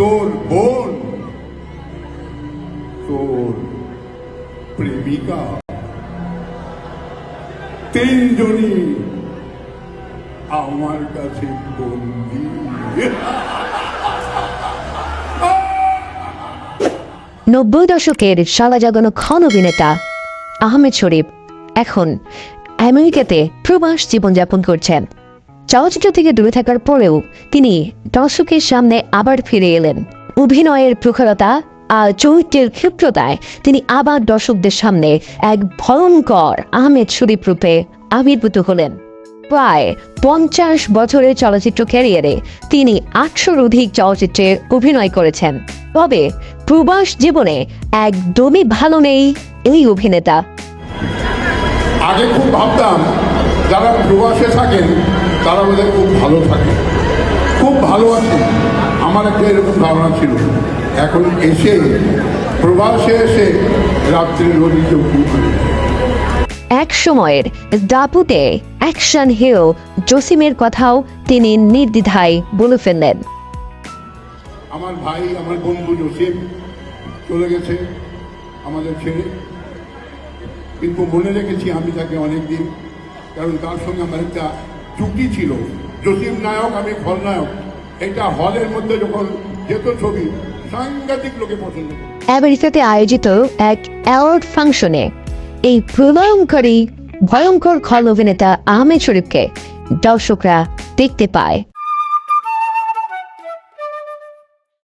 তোর বোন, তোর প্রেমিকা। তিনজনই আমার কাছে বন্দি। নব্বই দশকের সালা জাগানো ক্ষণ অভিনেতা আহমেদ শরীফ এখন আমেরিকাতে প্রবাস জীবনযাপন করছেন। চলচ্চিত্র থেকে দূরে থাকার পরেও তিনি দর্শকের সামনে আবার ফিরে এলেন। অভিনয়ের প্রখরতা আর চরিত্রের ক্ষিপ্রতায় তিনি আবার দর্শকদের সামনে এক ভয়ঙ্কর আহমেদ শরীফ রূপে আবির্ভূত হলেন। প্রায় পঞ্চাশ বছরের চলচ্চিত্র ক্যারিয়ারে তিনি আটশোর অধিক চলচ্চিত্রে অভিনয় করেছেন। তবে প্রবাস জীবনে একদমই ভালো নেই এই অভিনেতা। আগে খুব ভাবতাম যারা প্রবাসে থাকেন তারা বোধহয় খুব ভালো থাকে। খুব ভালো আছে। আমার একটা এরকম ধারণা ছিল। এখন এসে প্রবাসে এসে রাত্রে রোগী কেউ ঘুম হয় না। এক সময়ের দাপুতে অ্যাকশন হিরো জসিমের কথাও তিনি নির্দ্বিধায় বলে ফেললেন। আমার ভাই আমার বন্ধু জসিম চলে গেছে আমাদের ছেড়ে। কিন্তু মনে রেখেছি আমি তাকে অনেক দিন কারণ তার সঙ্গে আমার একটা চুক্তি ছিল। জসিম নায়ক, আমি খলনায়ক এটা হলের মধ্যে যখন যেত ছবি, সাংঘাতিক লোকে পছন্দ করে আমেরিকাতে আয়োজিত এক অ্যাওয়ার্ড ফাংশনে এই প্রলয়ঙ্করী ভয়ঙ্কর খল অভিনেতা আহমেদ শরীফকে দর্শকরা দেখতে পায়।